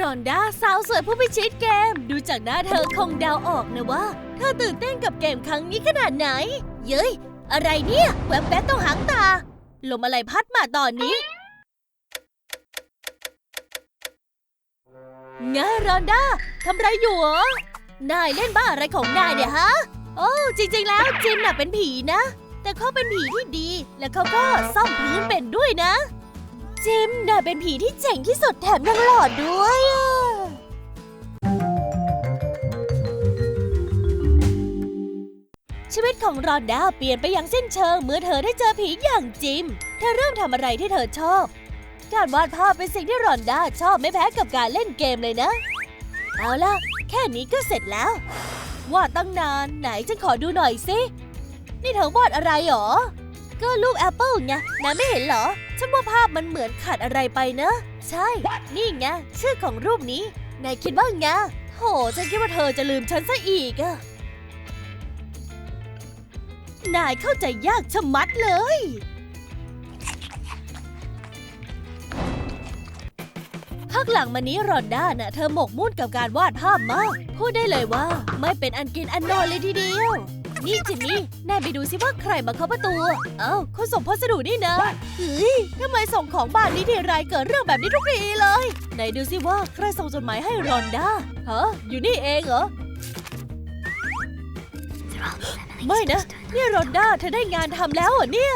รอนด้าสาวสวยผู้พิชิตเกม ดูจากหน้าเธอคงเดาออกนะว่า เธอตื่นเต้นกับเกมครั้งนี้ขนาดไหน เย้ย อะไรเนี่ย แวบแวบต้องหางตา ลมอะไรพัดมาตอนนี้ไงรอนด้าทำไรอยู่เหรอนายเล่นบ้าอะไรของนายเนี่ยฮะ โอ้จริง ๆ แล้วจิมน่ะเป็นผีนะ แต่เขาเป็นผีที่ดี และเขาก็ซ่อมพื้นเป็นด้วยนะ จิมน่ะเป็นผีที่เจ๋งที่สุดแถมยังหล่อด้วยชีวิตของรอนด้าเปลี่ยนไปอย่างสิ้นเชิงเมื่อเธอได้เจอผีอย่างจิม เธอเริ่มทำอะไรที่เธอชอบ การวาดภาพเป็นสิ่งที่รอนด้าชอบไม่แพ้กับการเล่นเกมเลยนะ เอาล่ะ แค่นี้ก็เสร็จแล้ว วาดตั้งนานไหนฉันขอดูหน่อยสิ นี่เธอวาดอะไรหรอ ก็ลูกแอปเปิลไงนายไม่เห็นเหรอ ฉันว่าภาพมันเหมือนขาดอะไรไปนะ ใช่ นี่ไงชื่อของรูปนี้ นายคิดว่าไง โห ฉันคิดว่าเธอจะลืมฉันซะอีกอะนายเข้าใจยากชะมัดเลย พักหลังมานี้รอนด้าน่ะ เธอหมกมุ่นกับการวาดภาพมาก พูดได้เลยว่า ไม่เป็นอันกินอันนอนเลยทีเดียว นี่จิมมี่นายไปดูสิว่าใครมาเคาะประตู เอ้าเขาส่งพัสดุนี่นะเฮ้ยทำไมส่งของบ้านนี้ทีไรเกิดเรื่องแบบนี้ทุกทีเลยไหนดูสิว่าใครส่งจดหมายให้รอนด้าฮะอยู่นี่เองเหรอไม่นะเนี่ยรอนด้าเธอได้งานทำแล้วเหรอเนี่ย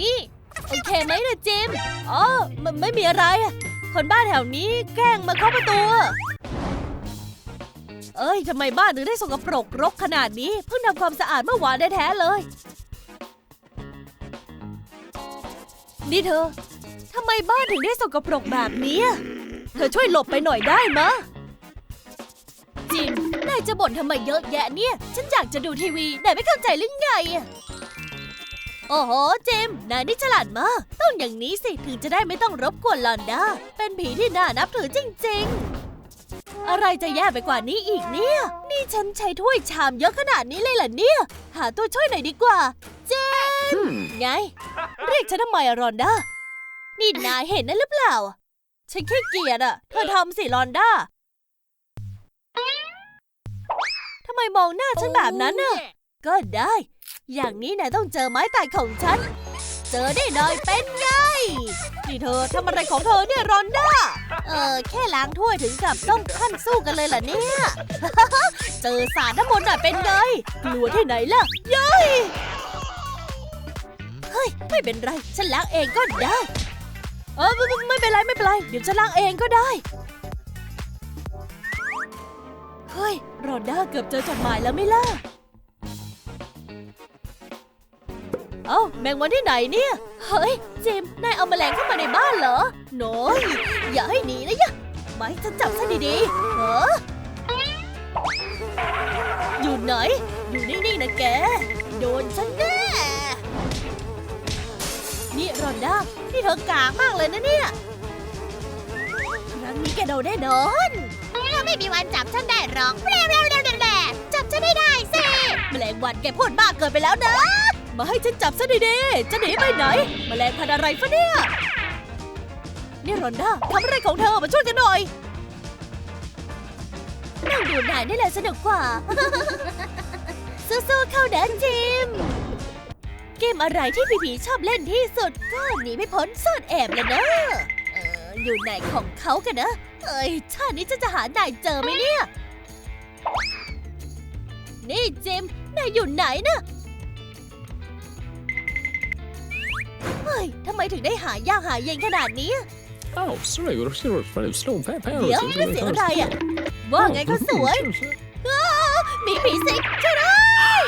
นี่โอเคไหมนะจิม อ๋อ มันไม่มีอะไรอะคนบ้านแถวนี้แกล้งมาเคาะประตูอะ เอ้ยทำไมบ้านถึงได้สกปรกรกขนาดนี้ เพิ่งทำความสะอาดเมื่อวานได้แท้เลย นี่เธอทำไมบ้านถึงได้สกปรกแบบนี้ เธอช่วยหลบไปหน่อยได้มะจิมนายจะบ่นทำไมเยอะแยะเนี่ย ฉันอยากจะดูทีวีนายไม่เข้าใจหรือไงโอ้โห เจม นายนี่ฉลาดมาก ต้องอย่างนี้สิ ถึงจะได้ไม่ต้องรบกวนลอนด้าเป็นผีที่น่านับถือจริง ๆ อะไรจะแย่ไปกว่านี้อีกเนี่ย นี่ฉันใช้ถ้วยชามเยอะขนาดนี้เลยเหรอเนี่ย หาตัวช่วยหน่อยดีกว่า เจมส์ไง เรียกฉันทำไมอะรอนด้า นี่นายเห็นนั่นหรือเปล่า ฉันแค่เกลียดอะเธอทำสิรอนด้าทำไมมองหน้าฉันแบบนั้นน่ะ ก็ได้ อย่างนี้นายต้องเจอไม้ตายของฉัน เจอได้หน่อยเป็นไง นี่เธอทำอะไรของเธอเนี่ยรอนด้า เออแค่ล้างถ้วยถึงกับต้องขั้นสู้กันเลยเหรอเนี่ย เจอสารน้ำมนต์น่ะเป็นไงกลัวที่ไหนล่ะเย้ยเฮ้ยไม่เป็นไร ฉันล้างเองก็ได้ เออไม่ไม่ไม่เป็นไรไม่เป็นไร เดี๋ยวฉันล้างเองก็ได้เฮ้ยรอนด้าเกือบเจอจดหมายแล้วไม่ล่ะ เอ้าแมงวันที่ไหนเนี่ย เฮ้ย จิม นายเอาแมลงเข้ามาในบ้านเหรอโน้ยอย่าให้หนีนะยะไม่ฉันจับซะดีๆเอออยู่ไหน อยู่นิ่งๆนะแก โดนฉันแน่ นี่รอนด้านี่เธอกากมากเลยนะเนี่ยครั้งนี้แกโดนแน่นอนไม่มีวันจับฉันได้หรอกแร่แร่แร่แร่จับฉันได้ได้สิ แมลงวันแกพูดมากเกินไปแล้วนะ มาให้ฉันจับซะดีๆ จะหนีไปไหนมแมลงพันอะไรฟะเนี่ย นี่รอนด้าทำอะไรของเธอมาช่วยกันหน่อยนั่งดูนายนี่แหละสนุกกว่า สู้ๆเข้าแดนจิม เกมอะไรที่พี่ผีชอบเล่นที่สุดก็หนีไม่พ้นซ่อนแอบเลยนะเอออยู่ไหนของเขากันนะ เอ้ยชาตินี้ฉันจะหานายเจอไหมเนี่ย นี่จิมนายอยู่ไหนนะ ยทำไมถึงได้หายากหาเย็นขนาดนี้ Oh, sorry, we're still running slow and fast. เดี๋ยวนั่นเสียงอะไรอะ ว่าไงเขาสวยอ้ามีผีสิงช่วยด้วย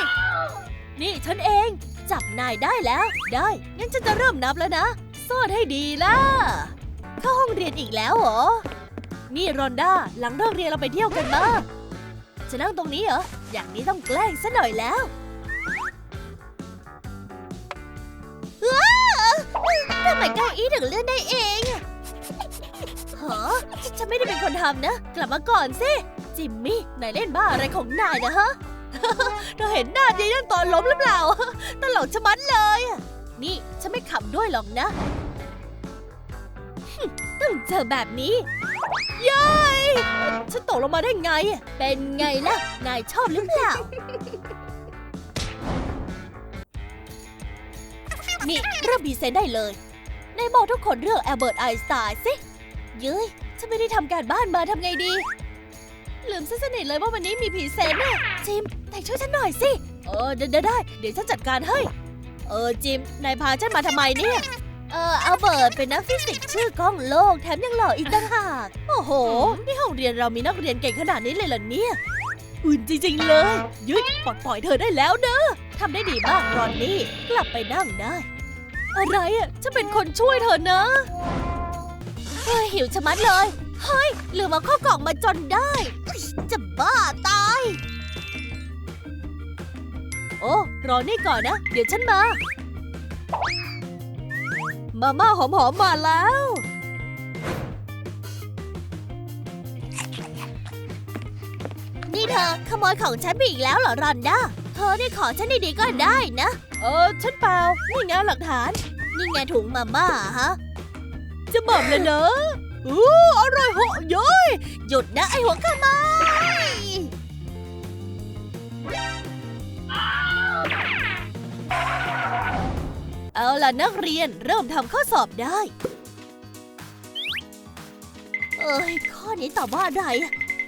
นี่ฉันเอง จับนายได้แล้ว ได้ งั้นฉันจะเริ่มนับแล้วนะ ซ่อนให้ดีล่ะ เข้าห้องเรียนอีกแล้วเหรอ นี่รอนด้า หลังเลิกเรียนเราไปเที่ยวกันมาจะนั่งตรงนี้เหรอ อย่างนี้ต้องแกล้งซะหน่อยแล้วว้ ทำไมเก้าอี้ถึงเลื่อนได้เองฮะฉันไม่ได้เป็นคนทำนะ กลับมาก่อนสิ จิมมี่ นายเล่นบ้าอะไรของนายนะฮะเธอเห็นหน้าดีนั่นตอนล้มหรือเปล่า ตลกชะมัดเลย นี่ ฉันไม่ขำด้วยหรอกนะ ต้องเจอแบบนี้ย้ยฉันตกลงมาได้ไง เป็นไงล่ะ นายชอบหรือเปล่า นี่เริ่มพรีเซนได้เลย นายบอกทุกคนเรื่องแอลเบิร์ตไอน์สไตน์สิเย้ยฉันไม่ได้ทำการบ้านมาทำไงดี ลืมซะสนิทเลยว่าวันนี้มีพรีเซนต์น่ะจิมแต่ช่วยฉันหน่อยสิ เออได้ได้ได้ เดี๋ยวฉันจัดการให้ เออจิม นายพาฉันมาทำไมเนี่ย เอออัลเบิร์ตเป็นนักฟิสิกส์ชื่อก้องโลกแถมยังหล่ออีกต่างหาก โอ้โหนี่ห้องเรียนเรามีนักเรียนเก่งขนาดนี้เลยเหรอเนี่ยอุ่นจริงๆเลย ยุ้ยปลดปล่อยเธอได้แล้วเนอะทำได้ดีมากรอนนี่ กลับไปนั่งได้ อะไรอะจะเป็นคนช่วยเธอนะเฮ้ยหิวชะมัดเลย เฮ้ยลืมเอาข้าวกล่องมาจนได้อุ๊ยจะบ้าตาย โอ้ รอนี่ก่อนนะ เดี๋ยวฉันมา มาม่าหอมๆมาแล้ว นี่เธอขโมยของฉันไปอีกแล้วเหรอรอนด้าเธอได้ขอฉันดีๆก็ได้นะ เออฉันเปล่า นี่ไงหลักฐาน นี่ไงถุงมาม่าฮะ จะบอกเลยเนอะอู้อร่อยหาะเย้ยหยุดนะไอหัวขโมยเอาล่ะนักเรียนเริ่มทำข้อสอบได้ เอ้ยข้อนี้ตอบว่าอะไร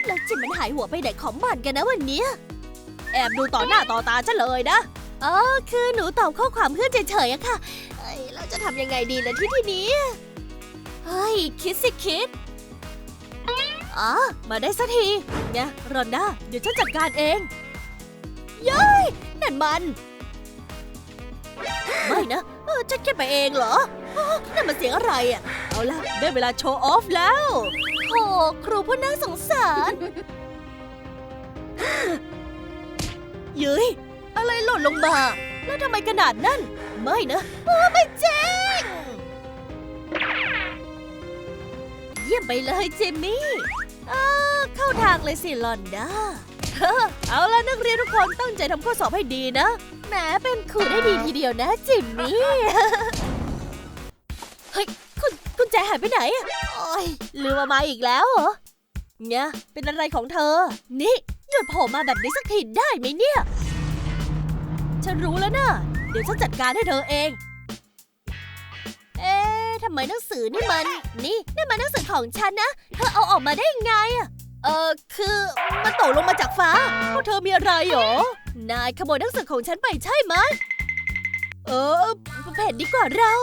แล้วจิมมันหายหัวไปไหนของมันกันนะวันนี้ แอบดูต่อหน้าต่อตาฉันเลยนะ อ๋อคือหนูตอบข้อความเพื่อนเฉยๆอะค่ะเอ้ยเราจะทำยังไงดีล่ะที่ที่นี้ เฮ้ย คิดสิคิด อ๋อ มาได้สักทีเนี่ยรอนด้าเดี๋ยวฉันจัดการเองเย้ยนั่นมัน ไม่นะเออฉันคิดไปเองเหรออ้อนั่นมันเสียงอะไรอะเอาล่ะ ได้เวลาโชว์ออฟแล้วโอ้ครูผู้น่าสงสาร เย้ย อะไรหล่นลงมา แล้วทำไมขนาดนั้น ไม่นะเออไม่จริงเยี่ยมไปเลยเจมมี่เออเข้าทางเลยสิลอนด้าเฮ้อเอาละนักเรียนทุกคนตั้งใจทำข้อสอบให้ดีนะแหมเป็นครูได้ดีทีเดียวนะจิมมี่เฮ้ยคุณคุณแจหายไปไหนอะโอ้ยลืมเอามาอีกแล้วเหรอเนี่ยเป็นอะไรของเธอ นี่หยุดโผล่มาแบบนี้สักทีได้ไหมเนี่ย ฉันรู้แล้วนะเดี๋ยวฉันจัดการให้เธอเอง เอ๊ะทำไมหนังสือนี่มัน นี่นี่มันหนังสือของฉันนะ เธอเอาออกมาได้ไงอะเออคือมันตกลงมาจากฟ้าพวกเธอมีอะไรหรอ นายขโมยหนังสือของฉันไปใช่ไหมเออเผ็ดดีกว่าเรา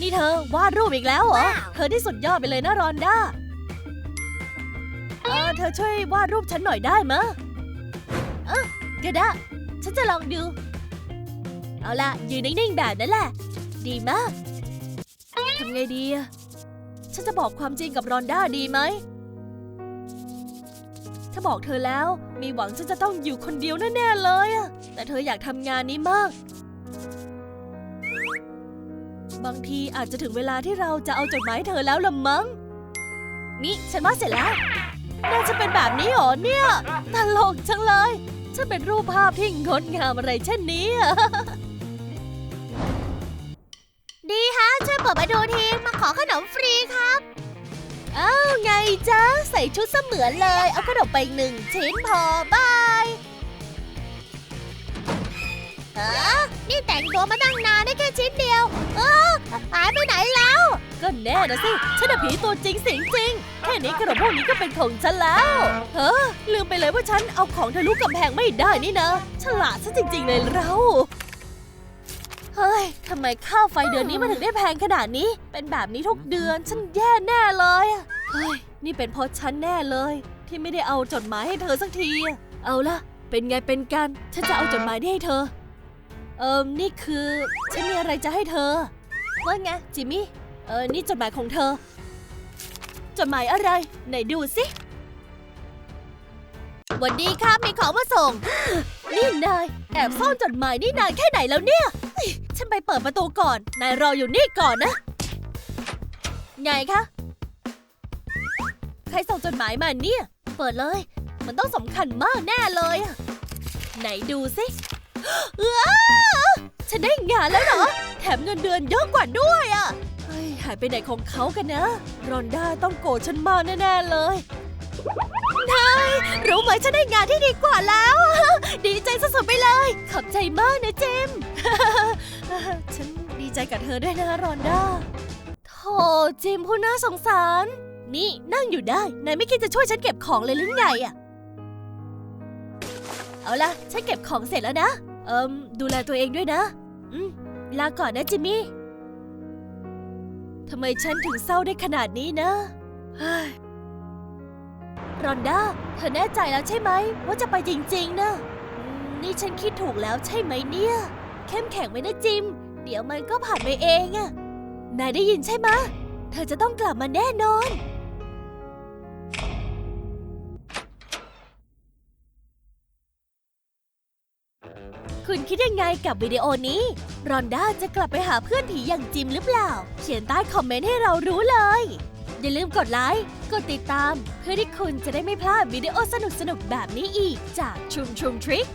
นี่เธอวาดรูปอีกแล้วเหรอ เธอที่สุดยอดไปเลยนะรอนด้า เธอช่วยวาดรูปฉันหน่อยได้มะเออก็ได้ ฉันจะลองดู เอาล่ะ ยืนนิ่งๆแบบนั้นแหละ ดีมาก ทำไงดีอะฉันจะบอกความจริงกับรอนด้าดีไหม ถ้าบอกเธอแล้ว มีหวังฉันจะต้องอยู่คนเดียวแน่ๆเลยอะแต่เธออยากทำงานนี้มาก บางทีอาจจะถึงเวลาที่เราจะเอาจดหมายเธอแล้วละมั้ง นี่ฉันว่าเสร็จแล้ว น่าจะเป็นแบบนี้เหรอเนี่ยตลกจังเลยฉันเป็นรูปภาพที่งดงามอะไรเช่นนี้อะดีฮะช่วยเปิดมาดูทีมาขอขนมฟรีครับอ้าวไงจ๊ะใส่ชุดเสมือนเลย เอาขนมไปหนึ่งชิ้นพอบายเออนี่แต่งตัวมาตั้งนานได้แค่ชิ้นเดียว เออหายไปไหนแล้ว ก็แน่นะสิ ฉันน่ะผีตัวจริงเสียงจริง แค่นี้ขนมพวกนี้ก็เป็นของฉันแล้ว เฮ้อลืมไปเลยว่าฉันเอาของทะลุกำแพงไม่ได้นี่นะ ฉลาดซะจริง ๆ เลยเรา เฮ้ย ทำไมค่าไฟเดือนนี้มันถึงได้แพงขนาดนี้ เป็นแบบนี้ทุกเดือนฉันแย่แน่เลยอะเฮ้ย นี่เป็นเพราะฉันแน่เลย ที่ไม่ได้เอาจดหมายให้เธอสักทีอะเอาละเป็นไงเป็นกัน ฉันจะเอาจดหมายนี้ให้เธอ เอิมนี่คือ ฉันมีอะไรจะให้เธอว่าไงจิมมี่ เออ นี่จดหมายของเธอ จดหมายอะไร ไหนดูสิวันดีครับมีของมาส่ง นี่นาย แอบซ่อนจดหมายนี่นานแค่ไหนแล้วเนี่ย ฉันไปเปิดประตูก่อน นายรออยู่นี่ก่อนนะ ไงคะ ใครส่งจดหมายมาเนี่ย เปิดเลย มันต้องสำคัญมากแน่เลยอะไหนดูสิเออฉันได้งานแล้วเหรอ แถมเงินเดือนเยอะกว่าด้วยอะ ฮ้หายไปไหนของเขากันนะ รอนด้าต้องโกรธฉันมากแน่ๆเลยนายรู้ไหมฉันได้งานที่ดีกว่าแล้ว ดีใจสุดๆไปเลย ขอบใจมากนะเจมฉันดีใจกับเธอด้วยนะรอนด้าโธ่จิมผู้น่าสงสาร นี่นั่งอยู่ได้ นายไม่คิดจะช่วยฉันเก็บของเลยหรือไงอะเอาล่ะ ฉันเก็บของเสร็จแล้วนะ เอิมดูแลตัวเองด้วยนะ อืม ลาก่อนนะจิมมี่ ทำไมฉันถึงเศร้าได้ขนาดนี้นะรอนด้าเธอแน่ใจแล้วใช่ไหม ว่าจะไปจริง ๆ นะ นี่ฉันคิดถูกแล้วใช่ไหมเนี่ย เข้มแข็งไว้นะจิม เดี๋ยวมันก็ผ่านไปเองอะนายได้ยินใช่ไหม เธอจะต้องกลับมาแน่นอน คุณคิดยังไงกับวิดีโอนี้ รอนด้าจะกลับไปหาเพื่อนผีอย่างจิมหรือเปล่า เขียนใต้คอมเมนต์ให้เรารู้เลย อย่าลืมกดไลค์ กดติดตาม เพื่อที่คุณจะได้ไม่พลาดวิดีโอสนุกๆแบบนี้อีกจากชุมชุมทริค